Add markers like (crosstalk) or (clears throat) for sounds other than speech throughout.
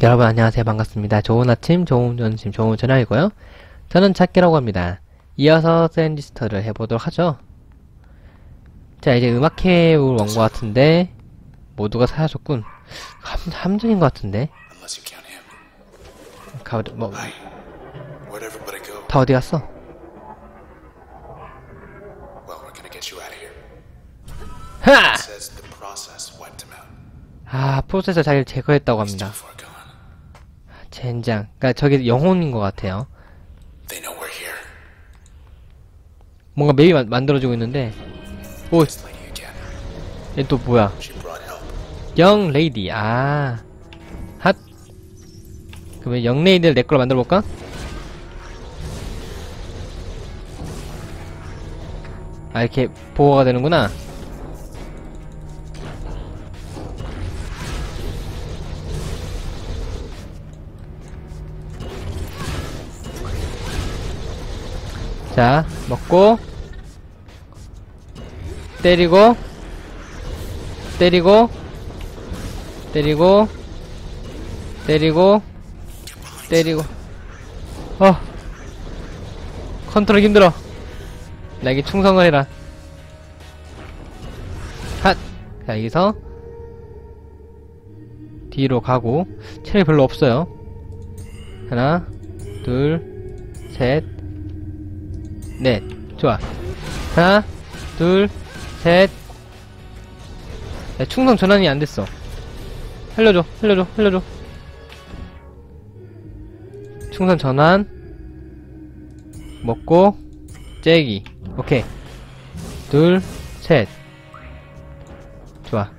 여러분 안녕하세요 반갑습니다 좋은 아침 좋은 점심 좋은 저녁이고요 저는 찾기라고 합니다 이어서 샌디스터를 해보도록 하죠 자 이제 음악회 올 원거 같은데 모두가 사라졌군 함, 함정인 것 같은데 Unless you count him. 가, 뭐, Hi. Where'd everybody go? 다 어디 갔어? 하! 아 프로세서 잘 제거했다고 합니다. 젠장 그니까 저게 영혼인 것 같아요. 뭔가 맵이 만- 만들어지고 있는데 오. 얘 또 뭐야. 영 레이디 아 핫 그러면 영 레이디를 내 걸로 만들어 볼까? 아 이렇게 보호가 되는구나 자 먹고. 때리고. 때리고. 때리고. 때리고. 때리고. 어. 컨트롤 힘들어. 나에게 충성을 해라. 핫 자 여기서. 뒤로 가고. 체력이 별로 없어요. 하나 둘셋 넷 좋아 하나 둘셋 야, 충성 전환이 안 됐어 살려줘, 살려줘, 살려줘. 충선 전환. 먹고, 째기. 오케이. 둘, 셋. 좋아.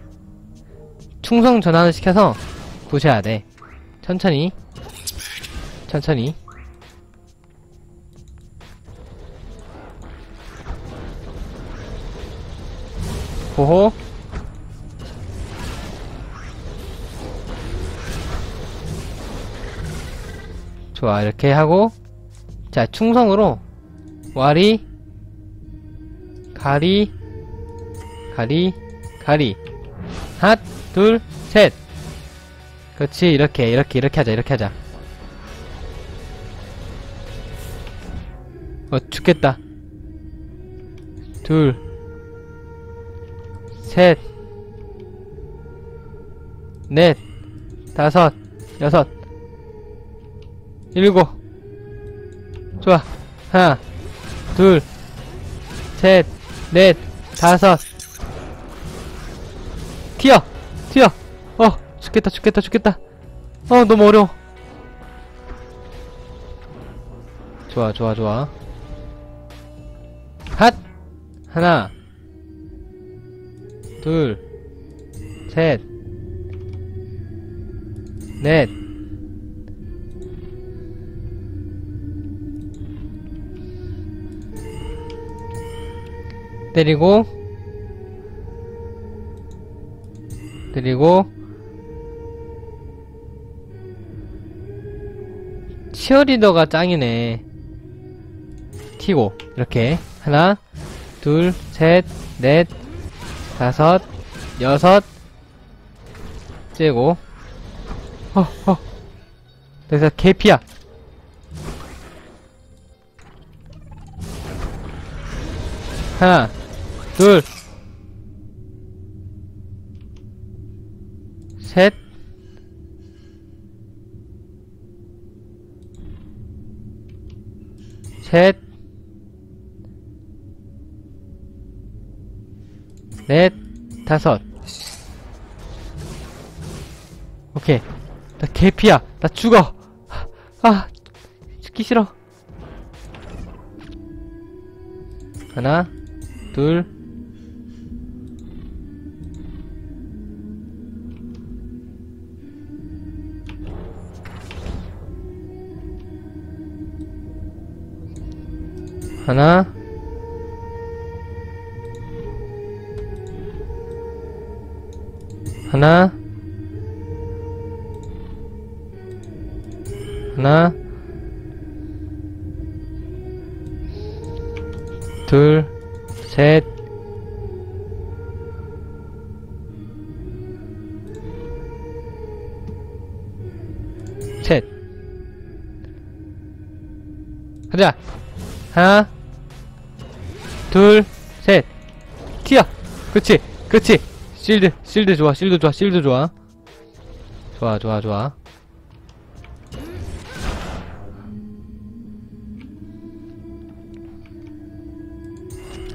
충성 전환을 시켜서 부셔야 돼. 천천히. 천천히. 호호. 좋아 이렇게 하고. 자 충성으로. 와리. 가리. 가리. 가리. 핫둘셋. 그렇지 이렇게 이렇게 이렇게 하자 이렇게 하자. 어 죽겠다. 둘 셋 넷 다섯 여섯 일곱. 좋아. 하나 둘 셋 넷 다섯. 튀어 튀어. 어 죽겠다 죽겠다 죽겠다. 어 너무 어려워. 좋아 좋아 좋아. 핫! 하나 둘 셋 넷. 때리고 때리고. 치어리더가 짱이네. 튀고 이렇게. 하나 둘 셋 넷 다섯 여섯 째고. 어 어. 그래서 개피야. 하나, 둘, 셋, 셋, 넷, 다섯. 오케이. 나 개피야. 나 죽어. 아, 죽기 싫어. 하나, 둘, 하나, 하나, 하나, 둘, 셋, 셋. 가자. 하나, 둘, 셋. 튀어. 그렇지, 그렇지. 실드, 실드 좋아, 실드 좋아, 실드 좋아. 좋아, 좋아, 좋아.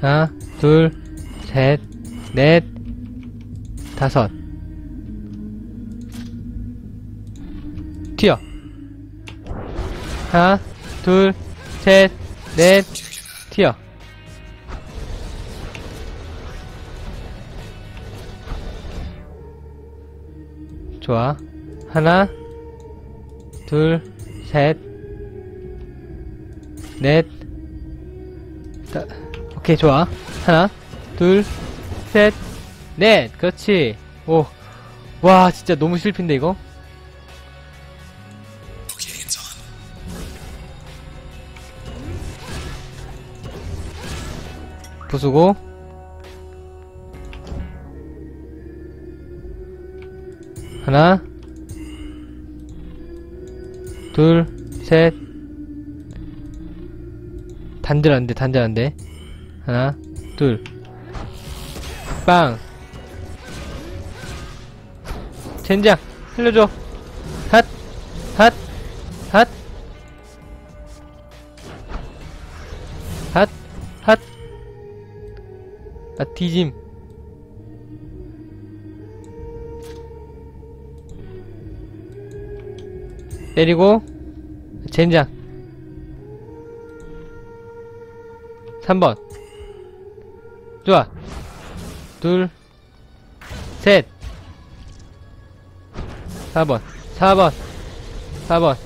하나, 둘, 셋, 넷, 다섯. 튀어. 하나, 둘, 셋, 넷, 튀어. 좋아. 하나, 둘, 셋, 넷, 다, 오케이, 좋아. 하나, 둘, 셋, 넷. 그렇지. 오. 와, 진짜 너무 실패인데, 이거? 부수고 하나 둘 셋. 단절 안돼 단절 안돼 하나 둘빵. 젠장 살려줘. 핫 핫 핫. 핫 핫. 나 뒤짐. 때리고 젠장. 3번. 좋아. 둘셋. 4번. 4번. 4번.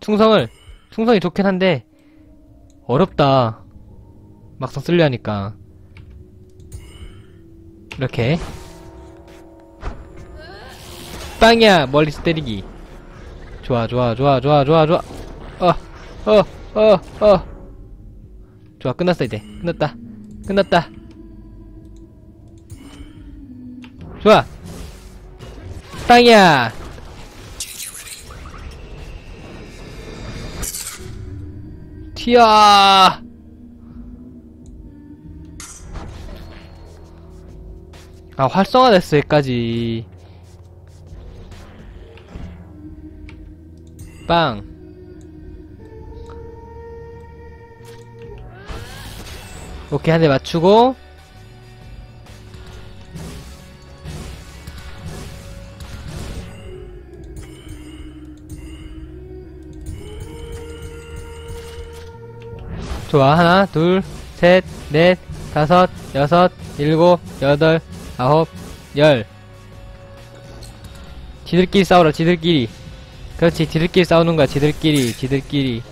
충성을 충성이 좋긴 한데 어렵다. 막상 쓸려 하니까. 이렇게 빵이야 멀리서 때리기. 좋아 좋아 좋아 좋아 좋아 좋아. 어어어어. 좋아 끝났어 이제. 끝났다. 끝났다. 좋아. 빵이야. 튀어. 아 활성화됐어 여기까지 빵. 오케이 한 대 맞추고. 좋아 하나 둘 셋 넷 다섯 여섯 일곱 여덟 아홉 열. 지들끼리 싸우라 지들끼리 그렇지 지들끼리 싸우는 거야 지들끼리 지들끼리.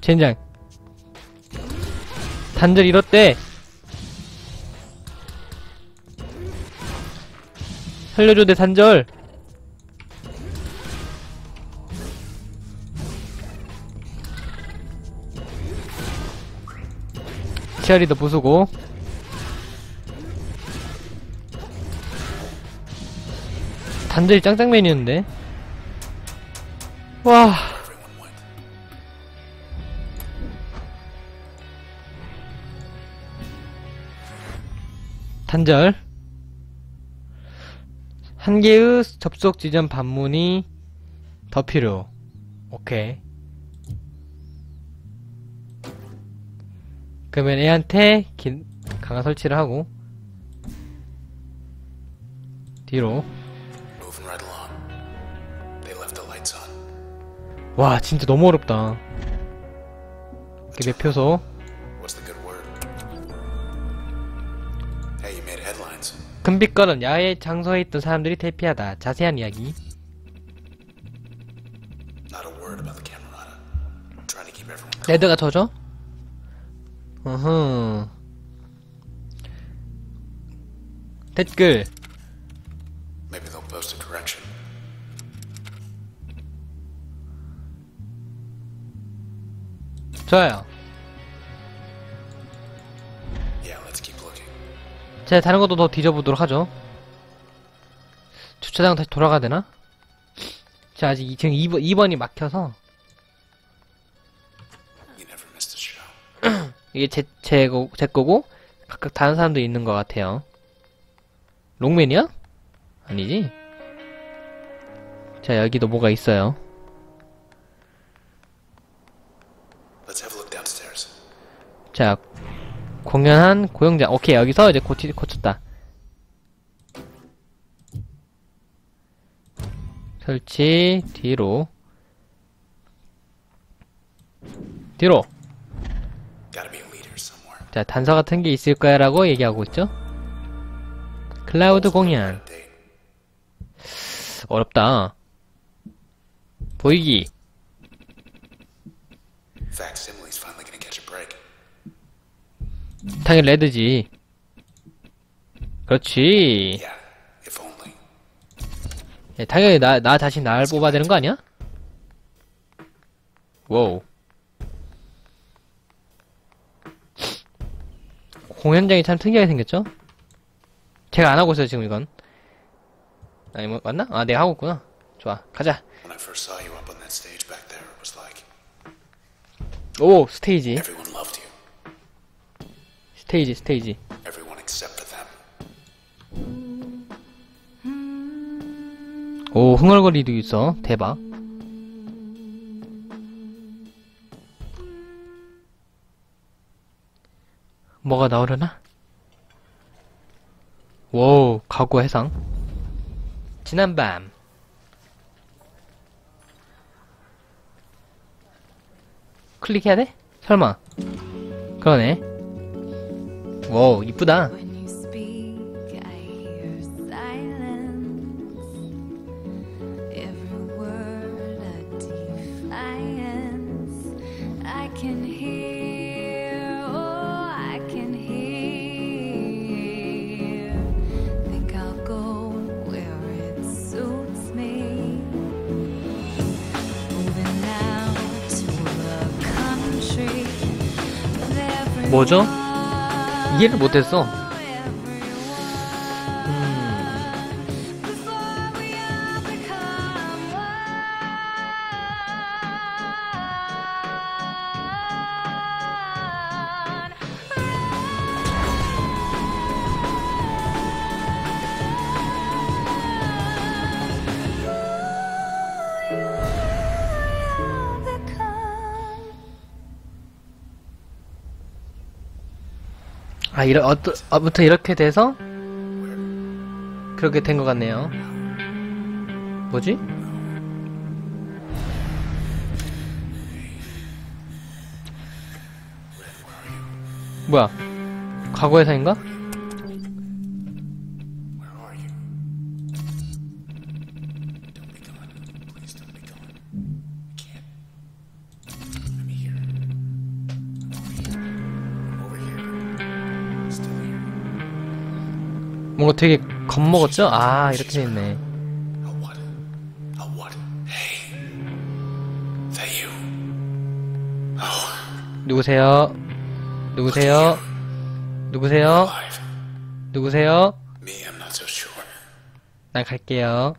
젠장. 단절 잃었대. 살려줘 내 단절. 치아리도 부수고 단절이 짱짱맨이었는데. 와. 단절. 한 개의 접속 지점 반문이 더 필요. 오케이. 그러면 애한테 긴, 강화 설치를 하고 뒤로 와 진짜 너무 어렵다 이렇게 매표소 What's the good word? Hey, you made headlines. 금빛거는 야외 장소에 있던 사람들이 대피하다 자세한 이야기 Not a word about the Camerata. Trying to keep everyone calm. 레드가 저죠? 어흥 댓글 좋아요. 자, 다른 것도 더 뒤져보도록 하죠. 주차장 다시 돌아가야 되나? 자, 아직 이- 지금 2번, 2번이 막혀서. (clears throat) 이게 제, 제, 거, 제 거고, 각각 다른 사람도 있는 것 같아요. 롱맨이야? 아니지? 자, 여기도 뭐가 있어요. 자, 공연한 고영장. 오케이, 여기서 이제 고치, 고쳤다. 설치, 뒤로. 뒤로. 자, 단서 같은 게 있을 거야 라고 얘기하고 있죠? 클라우드 공연. 어렵다. 보이기. 당연히 레드지. 그렇지. 예, 당연히 나, 나 자신 나를 뽑아야 되는 거 아니야? 와우. 공연장이 참 특이하게 생겼죠? 제가 안 하고 있어요, 지금 이건. 아니, 뭐, 맞나? 아, 내가 하고 있구나. 좋아, 가자. 오, 스테이지. 스테이지, 스테이지. 오, 흥얼거리도 있어. 대박. 뭐가 나오려나? 오, 가구 해상. 지난밤. 클릭해야 돼? 설마. 그러네. 오, 이쁘다. Oh, 뭐죠? 이해를 못했어. 아, 이러, 어떠, 아무튼 이렇게 돼서, 그렇게 된 것 같네요. 뭐지? 뭐야? 과거의 사인가? 뭔가 되게 겁먹었죠? 아, 이렇게 돼있네. Oh, 누구세요? 누구세요? 누구세요? 누구세요? 난 갈게요.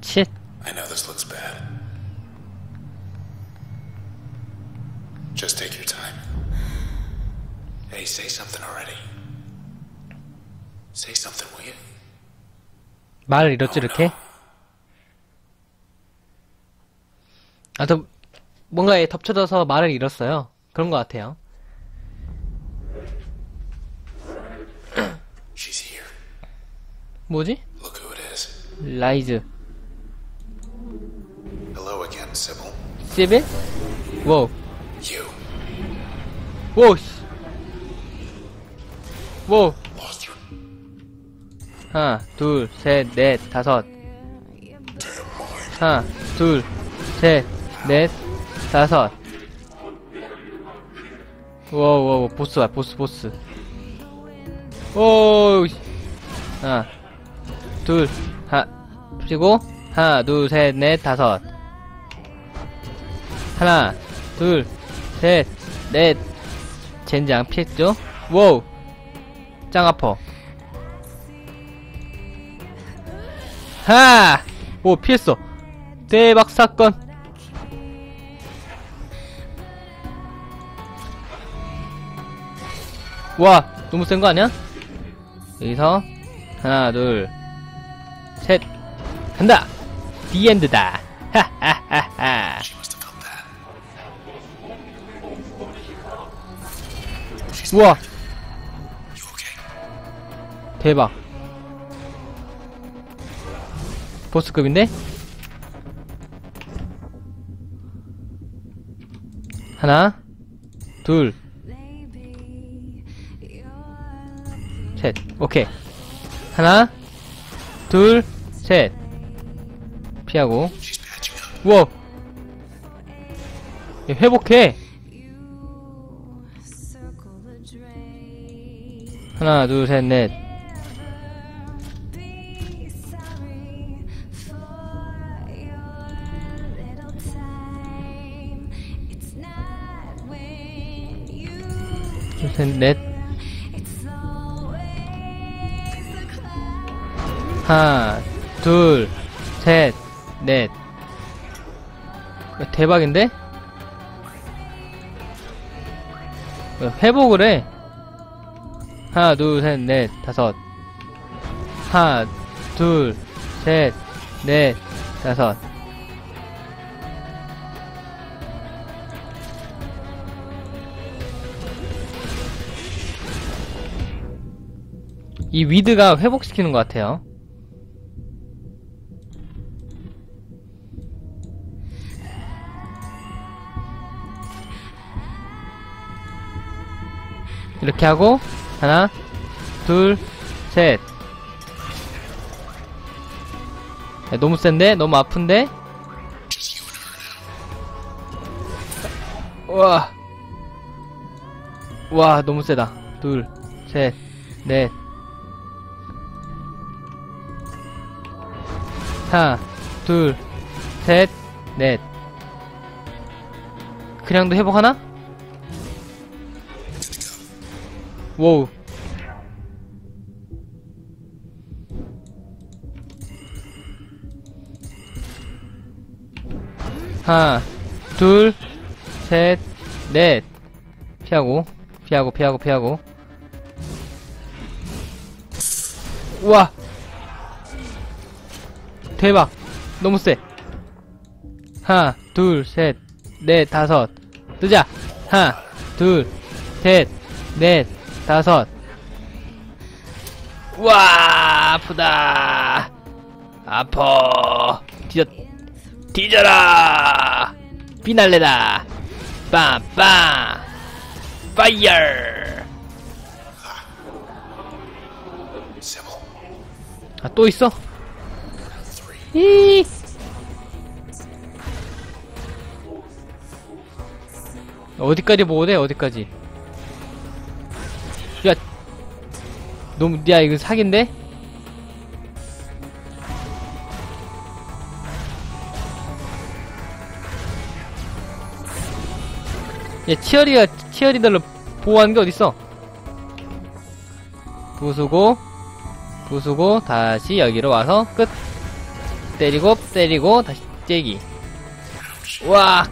칫. Just take your time. Hey, say something already. Say something, will you? 말을 잃었지, 이렇게? 아, 저, 뭔가에 덮쳐져서 말을 잃었어요. 그런 것 같아요. She's here. 뭐지? Look who it is. 라이즈. Hello again, Sybil. 시빌? 워우. You 워우, 하나, 둘, 셋, 넷, 다섯. 하나, 둘, 셋, 넷, 다섯. 워우, 보스야, 보스, 보스. 오우, 씨. 하나, 둘, 하, 그리고, 하나, 둘, 셋, 넷, 다섯. 하나, 둘, 셋, 넷. 젠장 피했죠? 워우. 짱 아퍼. 하! 오, 피했어. 대박 사건. 와, 너무 센 거 아니야? 여기서, 하나, 둘, 셋, 간다! 디엔드다! 하하하하. 우와? 대박. 보스급인데? 하나, 둘, 셋. 오케이. 하나, 둘, 셋. 피하고. 우와! 얘 회복해! 하나, 둘, 셋, 넷. 셋, 넷. 하나, 둘, 셋, 넷. 야, 대박인데? 야, 회복을 해. 하나, 둘, 셋, 넷, 다섯. 하나, 둘, 셋, 넷, 다섯. 이 위드가 회복시키는 것 같아요. 이렇게 하고 하나 둘셋 야, 너무 센데? 너무 아픈데? 우와 와 너무 세다 둘셋넷 하나 둘 셋 넷. 그냥도 회복하나? 워우. 하나 둘 셋 넷. 피하고 피하고 피하고 피하고. 우와 대박. 너무 세 하나 둘셋넷 다섯. 뜨자. 하나 둘셋넷 다섯. 와 아프다. 아퍼. 뒤져 뒤져라. 비날레다. 빰빰. 파이어. Sybil. 아또 있어. 이. 어디까지 돼? 어디까지? 야. 너무 야 이거 사기인데? 야 치어리가 치어리더를 보호하는 게 어딨어? 부수고 부수고 다시 여기로 와서 끝 때리고 때리고 다시 째기. 와.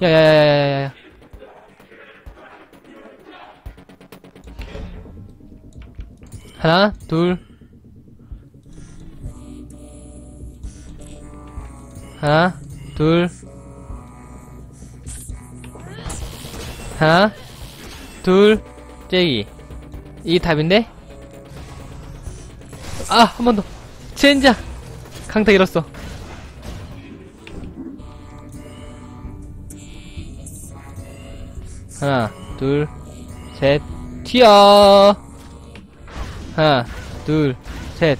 야야야야야야. 하나 둘. 하나 둘. 하나 둘. 째기. 이게 답인데? 아 한 번 더 젠장 강타 잃었어 하나, 둘, 셋, 튀어! 하나, 둘, 셋.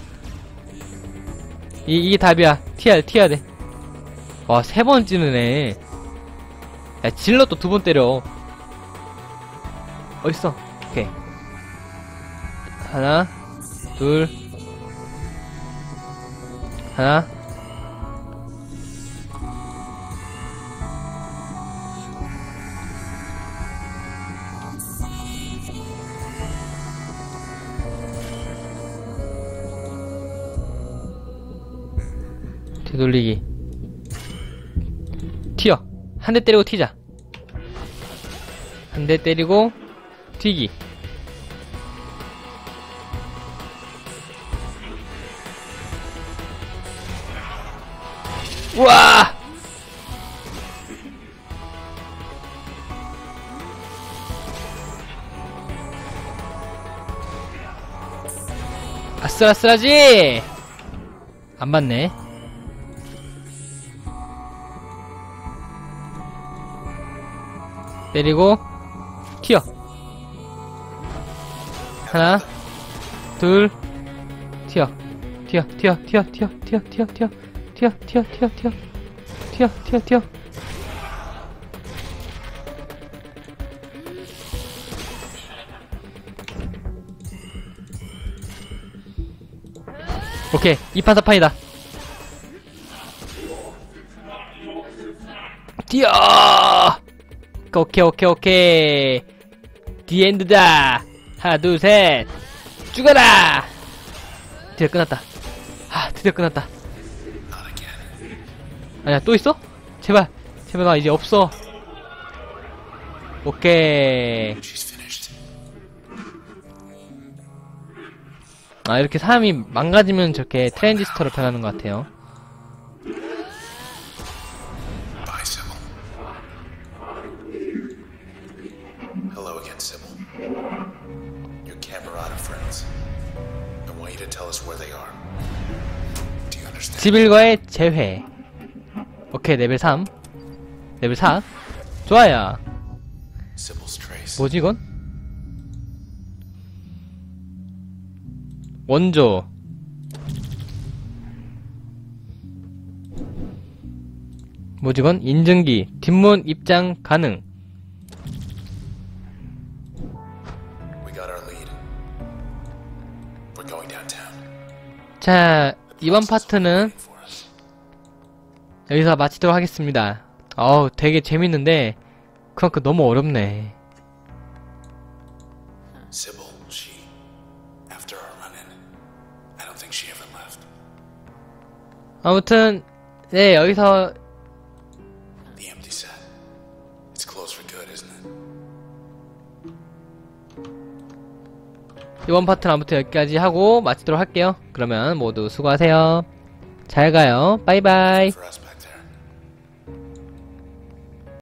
이, 이게 답이야. 튀어야, 튀어야 돼. 와, 세 번 찌르네. 야, 질러 또 두 번 때려. 어딨어? 오케이. 하나, 둘, 하나 되돌리기. 튀어. 한 대 때리고 튀자. 한 대 때리고 튀기. 아슬아슬하지! 안 맞네. 때리고, 튀어. 하나, 둘, 튀어. 튀어, 튀어, 튀어, 튀어, 튀어, 튀어, 튀어, 튀어, 튀어, 튀어, 튀어, 튀어, 튀어, 오케이, 2판 4판이다. 뛰어! 오케이, 오케이, 오케이. 디엔드다. 하나, 둘, 셋. 죽어라! 드디어 끝났다. 아, 드디어 끝났다. 아니야, 또 있어? 제발, 제발 나 이제 없어. 오케이. 아, 이렇게 사람이 망가지면 저렇게 트랜지스터로 변하는 것 같아요. 지빌과의 재회. 오케이, 레벨 3. 레벨 4. 좋아요. 뭐지, 이건? 뭐지, 이건? 인증기. 뒷문 입장 가능. 자, 이번 파트는. 여기서 마치도록 하겠습니다. 어우, 되게 재밌는데, 그만큼 너무 어렵네. 아무튼, 네, 여기서 The empty set. It's closed for good, isn't it? 이번 파트는 아무튼 여기까지 하고 마치도록 할게요. 그러면 모두 수고하세요. 잘 가요. 바이바이. Us,